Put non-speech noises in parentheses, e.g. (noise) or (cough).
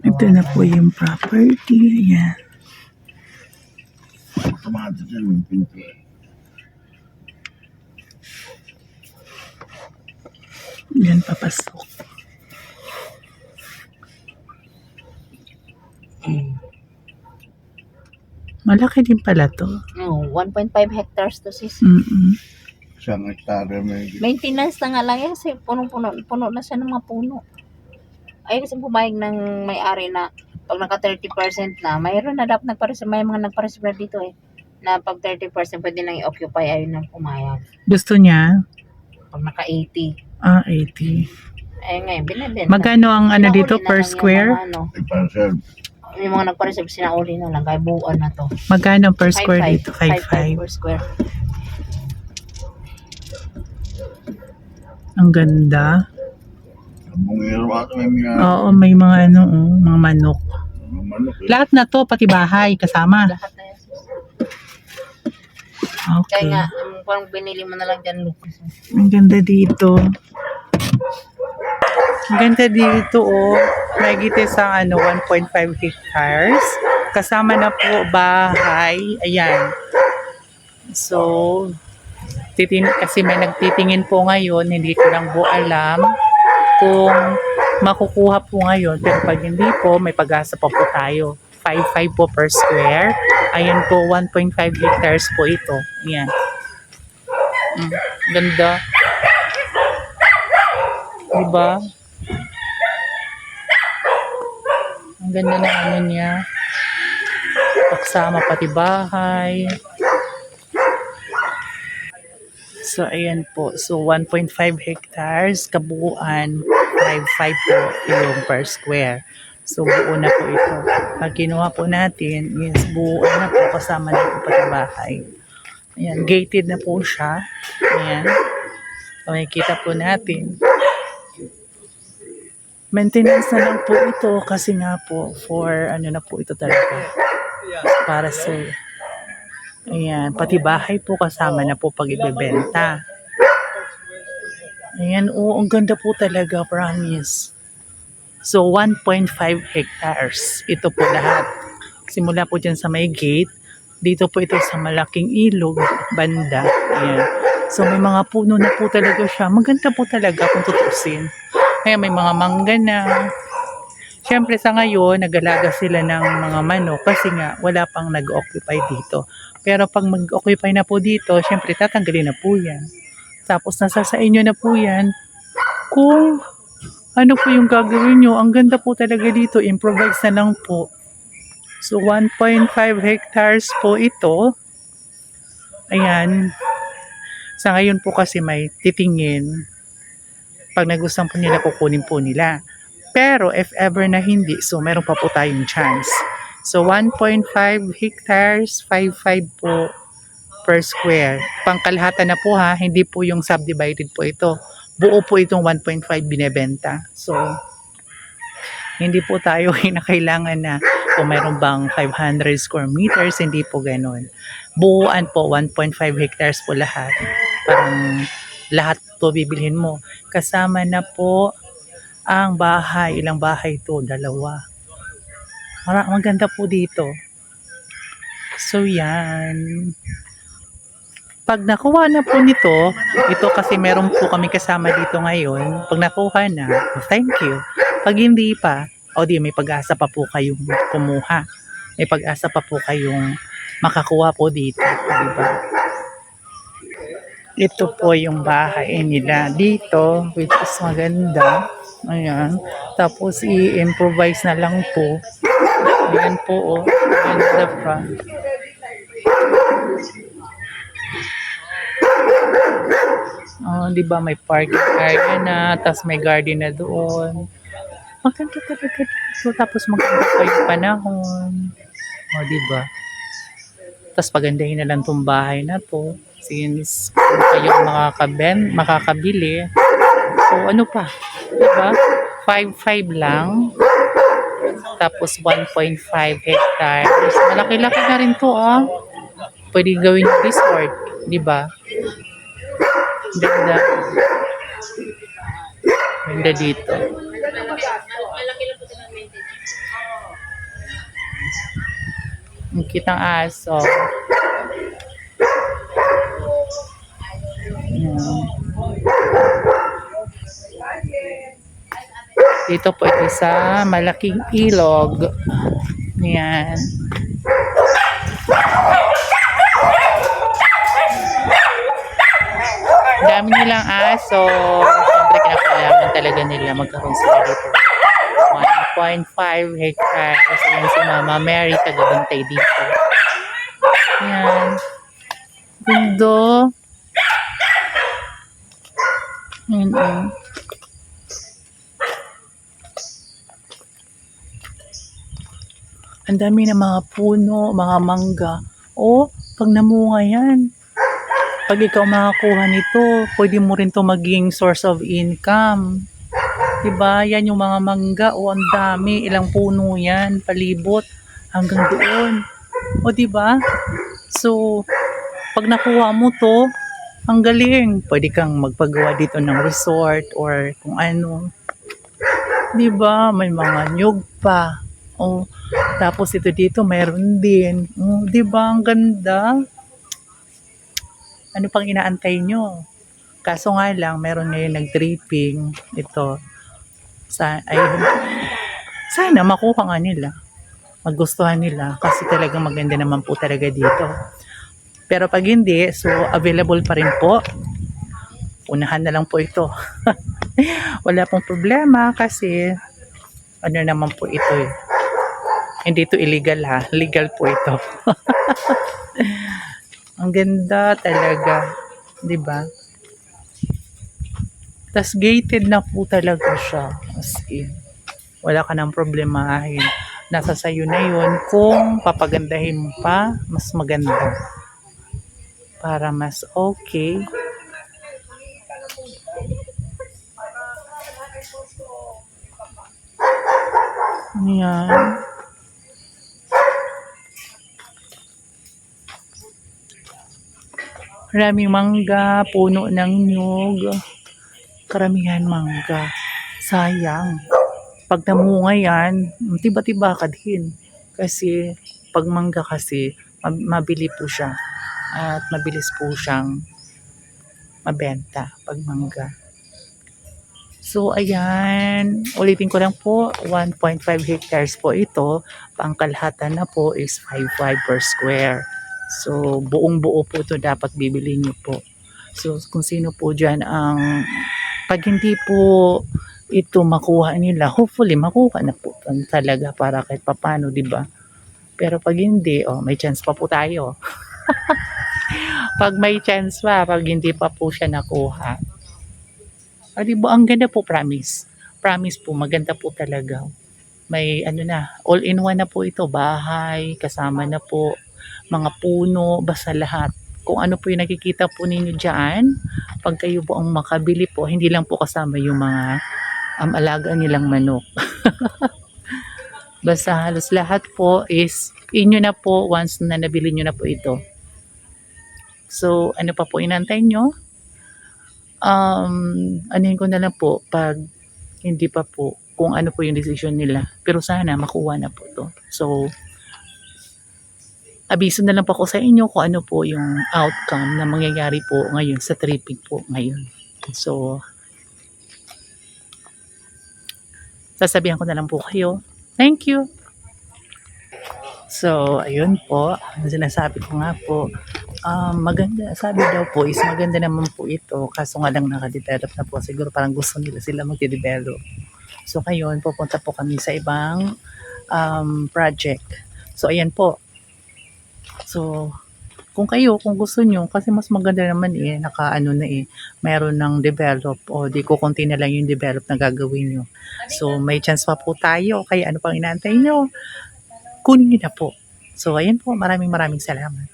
Ito na po yung property. Ayan. Automatic yung pinto. Yan papasok. Malaki din pala to. Oh, 1.5 hectares to sis. Mm-mm. Isang hektarya may Maintenance na nga lang yan kasi punong-puno puno na siya ng mga puno. Ay kasi pumayag ng may-ari na pag naka 30% na, mayroon na dapat nagpares may mga nagpareserve dito eh na pag 30% pwede nang i-occupy ayun ang pumayag. Gusto niya? Pag naka 80, Ah, 80. ayun nga, binibenta. Magkano ang ano Sinauli dito na per yung square? mga Ano, nagpareserve. yung mga nagpareserve sinauli na lang, kaya buuan na to. Magkano per square 5.5, dito? 5.5. 5.5 per square. Ang ganda. Ang bungero ato may mga Oo, may mga ano, oh, mga manok. mga manok. eh. Lahat na to, pati bahay, kasama. Lahat na yan. Okay. Kaya nga, um, parang binili mo na lang dyan, Lucas. Ang ganda dito. Ang ganda dito, oh. Nagite sa ano, 1.5 hectares. Kasama na po bahay. Ayan. So, titin kasi may nagtitingin po ngayon, hindi ko lang po alam kung makukuha po ngayon. Pero pag hindi po, may pag-asa pa po tayo. 5.5 po per square. Ayan po, 1.5 hectares po ito. Ayan. Mm, ganda. Diba? Ang ganda ng ano niya. Paksama pati bahay. So, ayan po. So, 1.5 hectares, kabuuan, 5.5 po yung per square. So, buo na po ito. Pag kinuha po natin, is buo na po kasama na po pati bahay. Ayan, gated na po siya. Ayan. So, makikita po natin. Maintenance na lang po ito kasi nga po for ano na po ito talaga. Para sa Ayan, pati bahay po kasama na po pag ibebenta. Ayan, oo, ang ganda po talaga, promise. So, 1.5 hectares. Ito po lahat. Simula po dyan sa may gate. Dito po ito sa malaking ilog, banda. Ayan. So, may mga puno na po talaga siya. Maganda po talaga kung tutusin. Kaya may mga mangga na. Siyempre sa ngayon, nagalaga sila ng mga manok kasi nga wala pang nag-occupy dito. Pero pag mag-occupy na po dito, siyempre tatanggalin na po yan. Tapos nasa sa inyo na po yan. Kung ano po yung gagawin nyo, ang ganda po talaga dito, improvise na lang po. So 1.5 hectares po ito. Ayan. Sa ngayon po kasi may titingin. Pag nagustuhan po nila, kukunin po nila. Pero if ever na hindi, so meron pa po tayong chance. So 1.5 hectares, 5.5 po per square. Pangkalahatan na po ha, hindi po yung subdivided po ito. Buo po itong 1.5 binebenta. So, hindi po tayo (laughs) kinakailangan na kung meron bang 500 square meters, hindi po ganun. Buuan po, 1.5 hectares po lahat. Parang lahat to bibilhin mo. Kasama na po ang bahay. Ilang bahay to? Dalawa. Mara, maganda po dito. So, yan. Pag nakuha na po nito, ito kasi meron po kami kasama dito ngayon. Pag nakuha na, thank you. Pag hindi pa, o di may pag-asa pa po kayong kumuha. May pag-asa pa po kayong makakuha po dito. Diba? Ito po yung bahay nila dito, which is maganda. Ayan. Tapos i-improvise na lang po. Ayan po, oh. Ganda pa. Oh, di ba may parking area na, tapos may garden na doon. Maganda talaga dito. Tapos maganda pa yung panahon. O, di ba? Tapos pagandahin na lang tong bahay na to. Since kung kayo makakabili. So, ano pa? Diba? 5-5 lang. Tapos 1.5 hectares. Malaki-laki na rin to ah. Pwede gawin yung resort. Diba? Ganda. Ganda dito. Ang kitang aso. Dito po ito sa malaking ilog. Yan. Dami nilang aso. Siyempre, kinakailangan talaga nila magkaroon sila dito. 1.5 hectares. Ayan si Mama Mary, tagabantay dito. Yan. Gundo. Yan oh. Ang dami ng mga puno, mga mangga. O, pag namunga yan, pag ikaw makakuha nito, pwede mo rin to maging source of income. Diba? Yan yung mga mangga. O, ang dami. Ilang puno yan. Palibot. Hanggang doon. O, diba? So, pag nakuha mo to, ang galing. Pwede kang magpagawa dito ng resort or kung ano. Diba? May mga nyug pa. O, tapos ito dito, mayroon din. O, diba? Ang ganda. Ano pang inaantay nyo? Kaso nga lang, meron ngayon nag-dripping. Ito. Sa, ay, sana makuha nga nila. Magustuhan nila. Kasi talagang maganda naman po talaga dito. Pero pag hindi, so available pa rin po. Unahan na lang po ito. (laughs) Wala pong problema kasi ano naman po ito eh. Hindi ito illegal ha. Legal po ito. (laughs) Ang ganda talaga. ba? Tas gated na po talaga siya. As in, wala ka nang problemahin. Nasa sayo na yun kung papagandahin pa, mas maganda. Para mas okay. Yan. Maraming mangga, puno ng nyug. Karamihan mangga. Sayang. Pag namunga yan, tiba-tiba ka din. Kasi pag mangga kasi, mab- mabili po siya. At mabilis po siyang mabenta pag mangga. So, ayan. Ulitin ko lang po, 1.5 hectares po ito. Pangkalahatan na po is 5.5 per square. So, buong buo po ito dapat bibili nyo po. So, kung sino po dyan ang, pag hindi po ito makuha nila, hopefully makuha na po talaga para kahit papano, di ba? Pero pag hindi, oh, may chance pa po tayo. (laughs) pag may chance pa, pag hindi pa po siya nakuha. Ah, di? Ang ganda po, promise. Promise po, maganda po talaga. May ano na, all-in-one na po ito. Bahay, kasama na po, mga puno, basta lahat. Kung ano po yung nakikita po ninyo dyan, pag kayo po ang makabili po, hindi lang po kasama yung mga um, alaga nilang manok. (laughs) basta halos lahat po is inyo na po once na nabili nyo na po ito. So, ano pa po inantay nyo? Um, anuhin ko na lang po pag hindi pa po kung ano po yung decision nila. Pero sana makuha na po to. So, abiso na lang po ako sa inyo kung ano po yung outcome na mangyayari po ngayon sa tripping po ngayon. So, sasabihan ko na lang po kayo. Thank you! So, ayun po. Sinasabi ko nga po, um, maganda, sabi daw po is maganda naman po ito. Kaso nga lang nakadevelop na po. Siguro parang gusto nila sila magde-develop. So, ngayon, pupunta po kami sa ibang um, project. So, ayan po. So, kung kayo, kung gusto nyo, kasi mas maganda naman eh, naka ano na eh, mayroon ng develop o di ko konti na lang yung develop na gagawin nyo. So, may chance pa po tayo. Kaya ano pang inaantay nyo? Kunin nyo na po. So, ayan po. Maraming maraming salamat.